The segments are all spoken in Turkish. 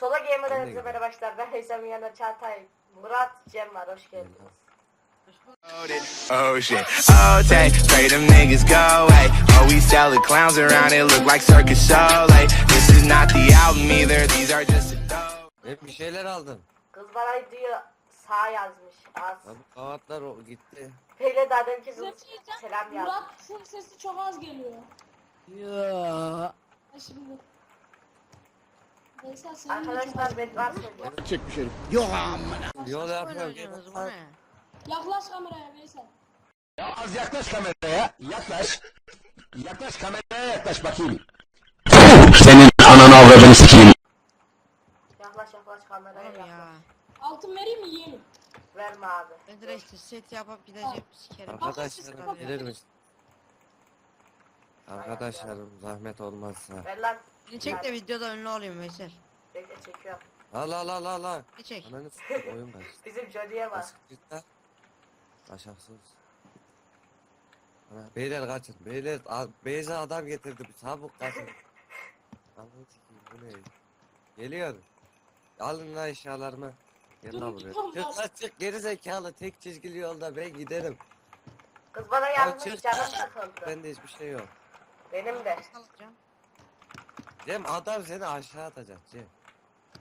Sola Gamer'dan hepinize merhaba arkadaşlar. Ben Heysem yanında Çağatay, Murat, Cem var. Hoş geldiniz. Oh shit. Oh, take, pray them niggas go, hey. Oh, we sell the clowns around it, look like circus show, like. This is not the album either, these are just a dope. Hep bir şeyler aldın. Kız bana diyor sağ yazmış. Az. Ya bu kağıtlar o gitti. Böyle daha demin ki Size bir şey diyeceğim. selam yazmış. Murat'ın sesi çok az geliyor. Ya. Ha şimdi. Veysel Arkadaşlar ben var söylüyorum. çekmiş herif. Yol yapıyorum. Yaklaş kameraya Veysel. Az yaklaş kameraya. Yaklaş. Yaklaş kameraya yaklaş bakayım. Senin ananı avradını sikeyim. Yaklaş yaklaş kameraya Oğlum yaklaş. ya. Altın vereyim mi yeğenim? Verme abi. Ben direkt set yapıp gideceğim sikerim. Arkadaşlarım gelir misin? Arkadaşlarım zahmet olmazsa. Ver lan. Beni çek de videoda ünlü olayım Veysel. Bekle çekiyorum. Al al al al al. Ne çek? Ananı sikeyim oyun kaçtı. Bizim Johnny'ye bak. Basketler. Başaksız. Ana, Beyler kaçın. Beyler a- Beyza adam getirdi. Çabuk kaçın. Ananı sikeyim bu ne? Geliyor. Alın lan eşyalarımı. Gel lan buraya. Dur, Çık lan çık geri zekalı tek çizgili yolda ben giderim. Kız bana yazmış çık. canım sıkıldı. Bende hiçbir şey yok. Benim de. Alacağım. Cem adam seni aşağı atacak Cem.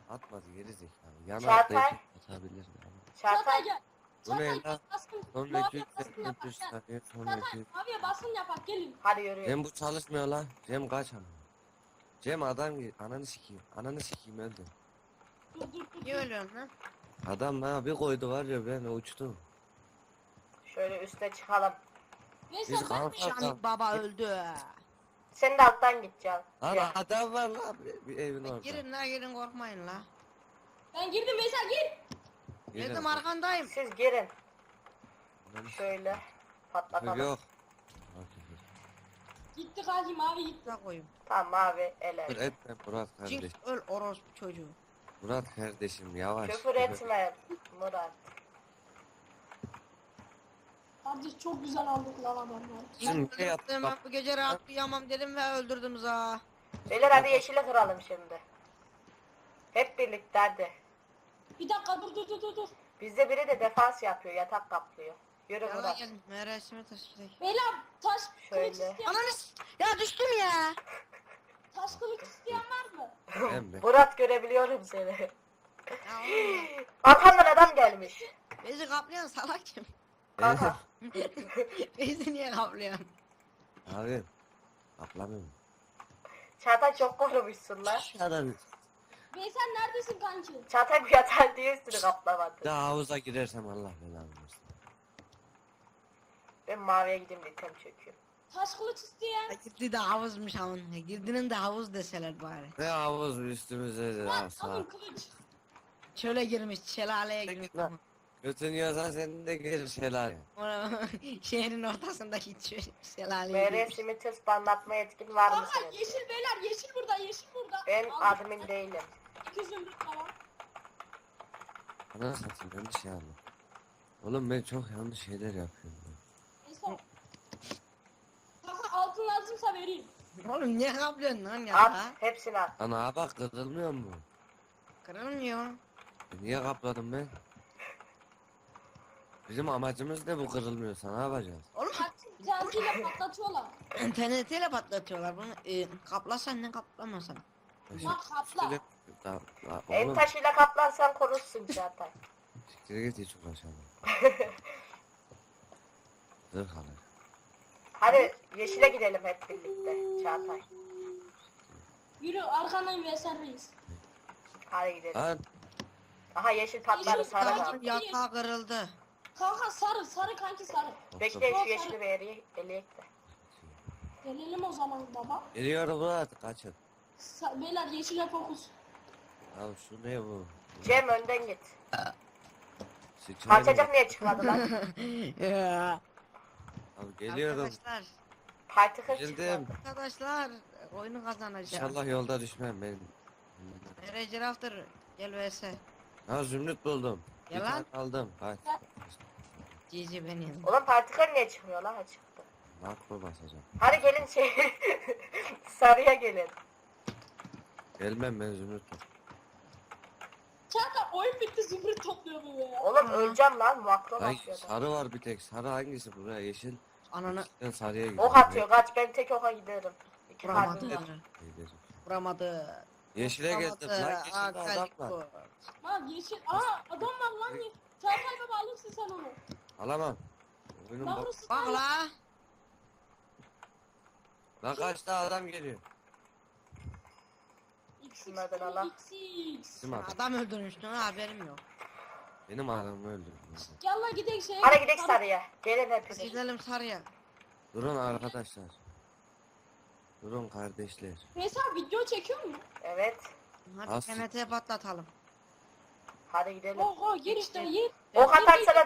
Atmadı geri zekalı. Yana Çağatay. atlayıp atabilir. Çağatay Çağatay. gel. Bu ne Çağatay lan? baskın. Son Maviye 200 baskın yapak 300 gel. saniye son Çağatay 200. maviye baskın yapak gelin. Hadi yürü. Cem bu çalışmıyor lan. Cem kaç ama. Cem adam gi- ananı sikeyim. Ananı sikeyim öldü. Dur dur dur. Niye ölüyorsun lan? Adam bana bir koydu var ya ben uçtum. Şöyle üste çıkalım. Veysel Biz ben Şamik baba öldü. Sen de alttan git can. Lan Gel. adam var lan bir, bir evin orada. Girin la girin korkmayın la. ben girdim Veysel gir. Gelin. Dedim arkandayım. Siz girin. Şöyle. Patlatalım. Yok. Gitti kanki mavi gitti. Da koyayım. Tamam abi ele. Küfür etme Murat kardeş. Cink öl orospu çocuğu. Murat kardeşim yavaş. Küfür etme Murat. Kardeş çok güzel aldık lan adamlar. Şimdi ne yaptı Ben bu gece rahat uyuyamam dedim ve öldürdüm za. Beyler hadi yeşile kıralım şimdi. Hep birlikte hadi. Bir dakika dur dur dur dur. dur. Bizde biri de defans yapıyor, yatak kaplıyor. Yürü Yalla Murat. gel. Meresime taş gidelim. Beyler taş Şöyle. kılıç isteyen, Ananı s- Ya düştüm ya. taş kılıç isteyen var mı? Ben be. Murat görebiliyorum seni. Ya oğlum. Arkamdan adam gelmiş. Bezi kaplayan salak kim? Kanka. Bezi niye kaplayan? Abi. Atlamıyorum. Çağatay çok korumuşsun lan. Adam. Veysel neredesin kanki? Çağatay bu yatağın diye üstünü kaplamadı. Daha havuza girersem Allah belanı versin. Ben maviye gideyim de item çöküyorum. Taş kılıç isteyen. Gitti de havuzmuş havun. Girdinin de havuz deseler bari. Ne havuz üstümüze de Lan asa. alın kılıç. Çöle girmiş, şelaleye Çek girmiş. lan. Götün yiyorsan senin de gelir şeyler. Ona- Şehrin ortasındaki çö- şelaleye MR girmiş. Smith'i spamlatma etkin var Kanka mısınız? yeşil beyler yeşil burada yeşil burada. Ben Al, admin değilim. İki zümrüt falan. Ana satayım yanlış şey aldım. Oğlum ben çok yanlış şeyler yapıyorum. ben. Veysel. Kanka altın lazımsa vereyim. Oğlum niye kaplıyorsun lan ya? At, hepsini at. Ana bak kırılmıyor mu? Kırılmıyor. E niye kapladım ben? Bizim amacımız ne bu kırılmıyorsa ne yapacağız? Oğlum Cantiyle patlatıyorlar. TNT'yle patlatıyorlar bunu. E, kaplasan ne kaplamasan. Bak kapla. Oğlum taşıyla kaplarsan korursun Çağatay. siktir git hiç uğraşamam. Zırh alır. Hadi yeşile gidelim hep birlikte Çağatay. Yürü arkandan Veysel reis. Hadi gidelim. Lan Aha yeşil patladı Yeşil sarı patladı. Yatağı kırıldı. Kanka sarı sarı kanki sarı. Bekle şu yeşili bir yere eleyek de. Gelelim o zaman baba. Geliyorum Murat kaçın. Sa- beyler yeşile fokus. Ya şu ne bu? Cem önden git. Sıçrayım. Kaçacak niye çıkmadı lan? Ya. Abi geliyorum. Arkadaşlar, kır Geldim. çıkmadı. arkadaşlar oyunu kazanacağız. İnşallah yolda düşmem ben. Nereye Girafter? Gel vs. Ha zümrüt buldum. Bir Yalan. tane aldım. Kaç. Cici benim. Ulan parti kır niye çıkmıyor lan? Ha çıktı. Makro basacağım. Hadi gelin şey sarıya gelin. Gelmem ben zümrüt. zümrüt topluyor bu ya. Oğlum öleceğim lan makro Ay basıyor. sarı var bir tek. Sarı hangisi buraya? Yeşil. Ananı Ben sarıya gidiyorum. Ok atıyor kaç ben tek oka giderim. İki vuramadı. kalbim var. Giderim. Vuramadı. Yeşile gezdim. Lan Vuramadı. yeşilde adam Akaliko. var. Lan yeşil. Aa adam var lan. Çağatay baba alırsın sen onu. Alamam. Oyunun Lan bak. Bak la. Lan kaç adam geliyor. Şunlardan al lan. XX. Kim adam? Adam öldürmüştün ha haberim yok. Benim adamı öldürdü. Gel lan gidelim şeye. Hadi gidelim sarıya. Gelin Biz hepiniz. gidelim sarıya. Durun arkadaşlar. Durun kardeşler. Mesela video çekiyor mu? Evet. Hadi Nasıl? TNT patlatalım. Hadi gidelim. Oha gir işte gir. Ok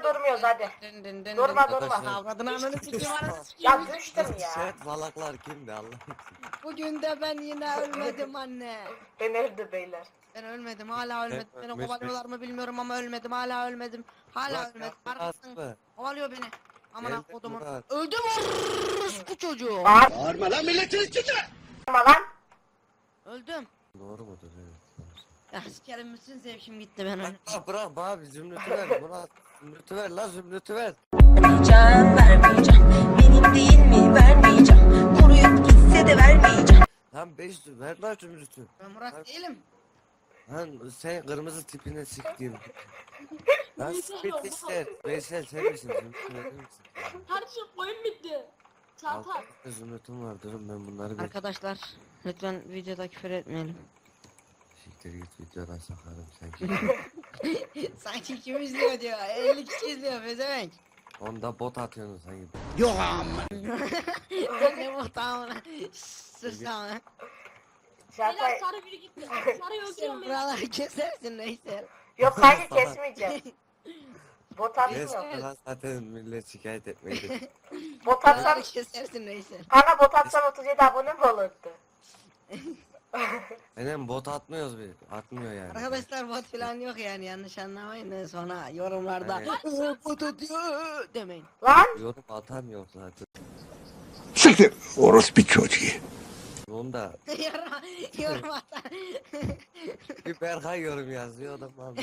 atarsa durmuyoruz hadi. Dın dın dın Durma durma. Arkadaşlar. Avradını ananı sikeyim ananı Ya düştüm ya. Set balaklar kimdi Allah için. Bugün de ben yine ölmedim anne. Ben öldü beyler. Ben ölmedim hala ölmedim. Beni ölmüş kovalıyorlar mı bilmiyorum ama ölmedim hala ölmedim. Hala Murat ölmedim. yapma Arkasın aslı. kovalıyor beni. Aman Geldim kodumun. Murat. Öldüm bu çocuğu. Bağırma lan milletin üstüne. Ama lan. Öldüm. Doğru mudur evet. Ya sikerim bütün zevkim gitti ben öyle. Bırak bırak abi zümrütü ver Murat. Zümrütü ver lan zümrütü ver. Vermeyeceğim, vermeyeceğim. Benim değil mi? Vermeyeceğim. Koruyup gitse de vermeyeceğim. Lan 500 ver lan zümrütü. Ben Murat değilim. Lan sen kırmızı tipine siktiğim. Lan spit ister. Veysel sen misin zümrütü verir misin? Kardeşim oyun bitti. Çağatay. Altı zümrütüm var durun ben bunları bir Arkadaşlar lütfen videoda küfür etmeyelim. siktir git videodan sakarım sanki. Sanki kim izliyor diyor. 50 kişi izliyor pezevenk. Onda bot atıyorsun sanki. Yok amma. ne muhtemelen. Sus lan. Beyler Çağatay. sarı biri gitti. Sarı öldürüyorum beni. buraları kesersin neyse. Yok kanka kesmeyeceğim. Bot Yes atmıyor. lan zaten millet şikayet etmeydi. Bot atsam. Buraları kesersin neyse. Kanka bot atsam 37 abone mi olurdu? Benim bot atmıyoruz bir. Atmıyor yani. Arkadaşlar bot falan yok yani yanlış anlamayın da sonra yorumlarda. "Ee, bot atıyor demeyin. Lan. Yorum atan yok zaten. Siktir. Orospu çocuğu. Onda yorum, yorum atan. bir Berkay yorum yazıyor adam valla.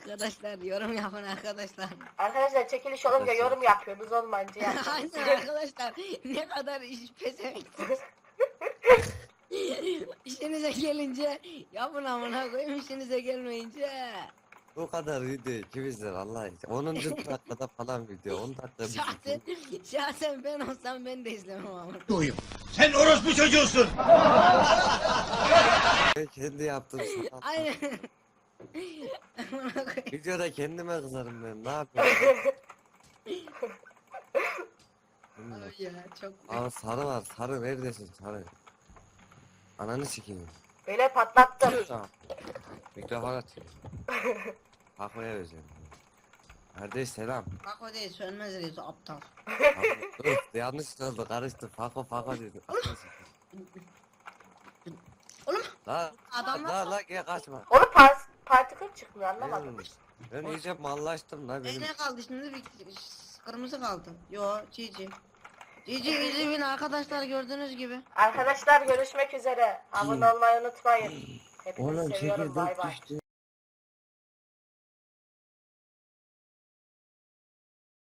arkadaşlar yorum yapın arkadaşlar. Arkadaşlar çekiliş olunca yorum yapıyorsunuz olmayınca yapıyorsunuz. Aynen arkadaşlar ne kadar iş pezevenksiniz. İşinize gelince yapın amına koyayım işinize gelmeyince. Bu kadar video kim izler Allah için. 10. dakikada falan video 10 dakika bir Şahsen, şahsen ben olsam ben de izlemem ama. Sen orospu çocuğusun. Ben kendi yaptım sana. Aynen. Amına koyayım. Videoda kendime kızarım ben ne yapıyorum? Bilmiyorum. Ay ya çok Aa sarı var sarı neredesin sarı? Ananı sikeyim. Böyle patlattım. Tamam. Mikrofon aç. Hakoya vereceğim. Kardeş selam. Bak o değil sönmez reis aptal. Fako, dur yanlış oldu karıştı. Fako fako dedi. Oğlum La adamlar la la gel kaçma. Oğlum part, partikül çıkmıyor anlamadım. Ben, ben iyice mallaştım la benim. ne kaldı şimdi bir kırmızı kaldı. Yo Cici. Cici izleyin arkadaşlar gördüğünüz gibi. Arkadaşlar görüşmek üzere. Abone olmayı unutmayın. Hepinizi Oğlum seviyorum. Bay çekirdek bay. düştü.